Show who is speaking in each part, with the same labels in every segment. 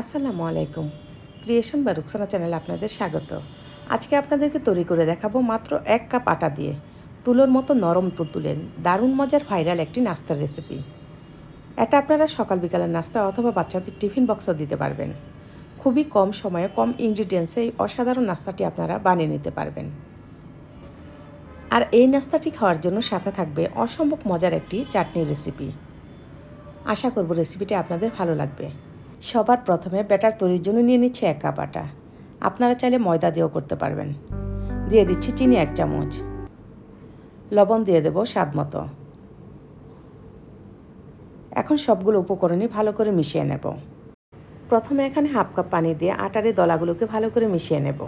Speaker 1: আসসালামু আলাইকুম। ক্রিয়েশন বা রুকসানা চ্যানেলে আপনাদের স্বাগত। আজকে আপনাদেরকে তৈরি করে দেখাবো মাত্র এক কাপ আটা দিয়ে। তুলোর মতো নরম তুলতুলেন দারুণ মজার ভাইরাল একটি নাস্তার রেসিপি এটা আপনারা সকাল বিকালের নাস্তা অথবা বাচ্চাদের টিফিন বক্সও দিতে পারবেন। খুবই কম সময়ে কম ইনগ্রিডিয়েন্টসে এই অসাধারণ নাস্তাটি আপনারা বানিয়ে নিতে পারবেন। আর এই নাস্তাটি খাওয়ার জন্য সাথে থাকবে অসম্ভব মজার একটি চাটনির রেসিপি আশা করব রেসিপিটি আপনাদের ভালো লাগবে। সবার প্রথমে ব্যাটার তৈরির জন্য নিয়ে নিচ্ছে এক কাপ আটা। আপনারা চাইলে ময়দা দিয়েও করতে পারবেন। দিয়ে দিচ্ছি চিনি এক চামচ। লবণ দিয়ে দেবো স্বাদ মতো। এখন সবগুলো উপকরণই ভালো করে মিশিয়ে নেব। প্রথমে এখানে হাফ কাপ পানি দিয়ে আটার দলাগুলোকে ভালো করে মিশিয়ে নেব।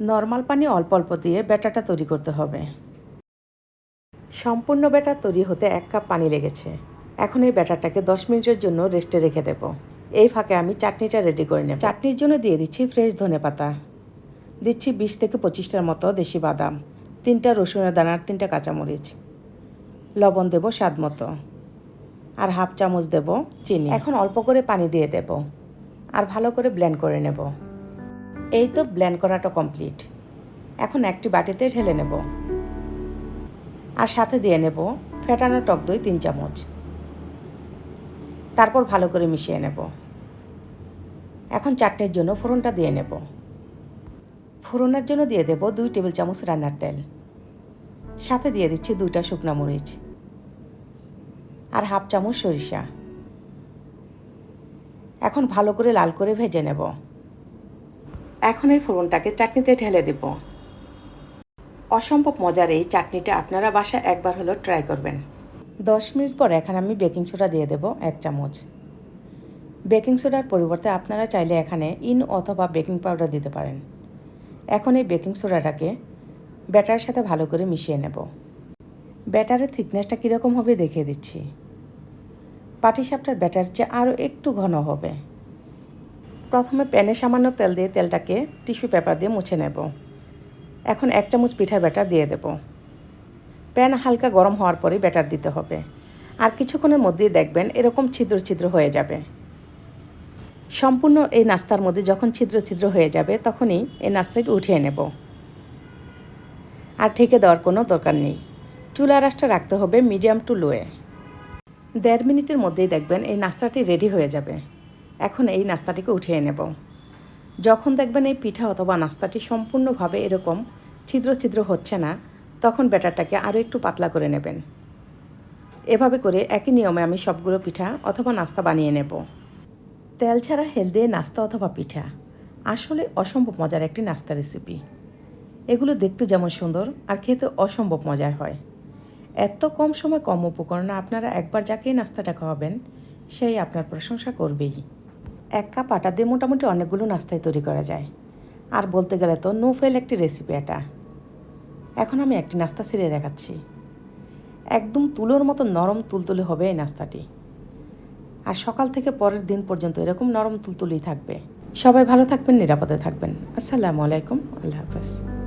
Speaker 1: নর্মাল পানি অল্প অল্প দিয়ে ব্যাটারটা তৈরি করতে হবে। সম্পূর্ণ ব্যাটার তৈরি হতে এক কাপ পানি লেগেছে। এখন এই ব্যাটারটাকে দশ মিনিটের জন্য রেস্টে রেখে দেব। এই ফাঁকে আমি চাটনিটা রেডি করে নেব। চাটনির জন্য দিয়ে দিচ্ছি ফ্রেশ ধনে পাতা। দিচ্ছি বিশ থেকে পঁচিশটার মতো দেশি বাদাম, তিনটা রসুনের দানার তিনটা কাঁচামরিচ। লবণ দেব স্বাদ মতো। আর হাফ চামচ দেব চিনি। এখন অল্প করে পানি দিয়ে দেব। আর ভালো করে ব্লেন্ড করে নেব। এই তো ব্লেন্ড করাটা কমপ্লিট। এখন একটি বাটিতে ঢেলে নেব। আর সাথে দিয়ে নেব ফেটানো টক দই তিন চামচ। তারপর ভালো করে মিশিয়ে নেব। এখন চাটনির জন্য ফোড়নটা দিয়ে নেব। ফোড়নের জন্য দিয়ে দেব দুই টেবিল চামচ রান্নার তেল। সাথে দিয়ে দিচ্ছি দুইটা শুকনা মরিচ। আর হাফ চামচ সরিষা। এখন ভালো করে লাল করে ভেজে নেব। এখন এই ফোড়নটাকে চাটনিতে ঢেলে দেব। অসম্ভব মজার এই চাটনিটা আপনারা বাসায় একবার হলেও ট্রাই করবেন। দশ মিনিট পর এখানে আমি বেকিং সোডা দিয়ে দেব এক চামচ। বেকিং সোডার পরিবর্তে আপনারা চাইলে এখানে ইন অথবা বেকিং পাউডার দিতে পারেন। এখন এই বেকিং সোডাটাকে ব্যাটারের সাথে ভালো করে মিশিয়ে নেব। ব্যাটারের থিকনেসটা কীরকম হবে দেখিয়ে দিচ্ছি। পাটিসাপটার ব্যাটার চেয়ে আরও একটু ঘন হবে। প্রথমে প্যানে সামান্য তেল দিয়ে তেলটাকে টিস্যু পেপার দিয়ে মুছে নেব। এখন এক চামচ পিঠার ব্যাটার দিয়ে দেব। প্যান হালকা গরম হওয়ার পরে ব্যাটার দিতে হবে। আর কিছুক্ষণের মধ্যেই দেখবেন এরকম ছিদ্র ছিদ্র হয়ে যাবে। সম্পূর্ণ এই নাস্তার মধ্যে যখন ছিদ্র ছিদ্র হয়ে যাবে, তখনই এই নাস্তাটি উঠিয়ে নেব। আর ঠেকে দেওয়ার কোনো দরকার নেই। চুলা রাসটা রাখতে হবে মিডিয়াম টু লোয়ে। দেড় মিনিটের মধ্যেই দেখবেন এই নাস্তাটি রেডি হয়ে যাবে। এখন এই নাস্তাটিকে উঠিয়ে নেব। যখন দেখবেন এই পিঠা অথবা নাস্তাটি সম্পূর্ণভাবে এরকম ছিদ্র ছিদ্র হচ্ছে না তখন ব্যাটারটাকে আরও একটু পাতলা করে নেবেন। এভাবে করে একই নিয়মে আমি সবগুলো পিঠা অথবা নাস্তা বানিয়ে নেব। তেল ছাড়া হেলদি নাস্তা অথবা পিঠা আসলে অসম্ভব মজার একটি নাস্তা রেসিপি এগুলো দেখতে যেমন সুন্দর আর খেতে অসম্ভব মজার হয়। এত কম সময় কম উপকরণে আপনারা একবার যাকেই নাস্তাটা খাওয়াবেন, সেই আপনার প্রশংসা করবেই। এক কাপ আটা দিয়ে মোটামুটি অনেকগুলো নাস্তায় তৈরি করা যায়। আর বলতে গেলে তো নো ফেল একটি রেসিপি এটা। এখন আমি একটি নাস্তা ছেড়ে দেখাচ্ছি। একদম তুলোর মতো নরম তুলতুলে হবে এই নাস্তাটি। আর সকাল থেকে পরের দিন পর্যন্ত এরকম নরম তুলতুলেই থাকবে। সবাই ভালো থাকবেন, নিরাপদে থাকবেন। আসসালামু আলাইকুম, আল্লাহ হাফেজ।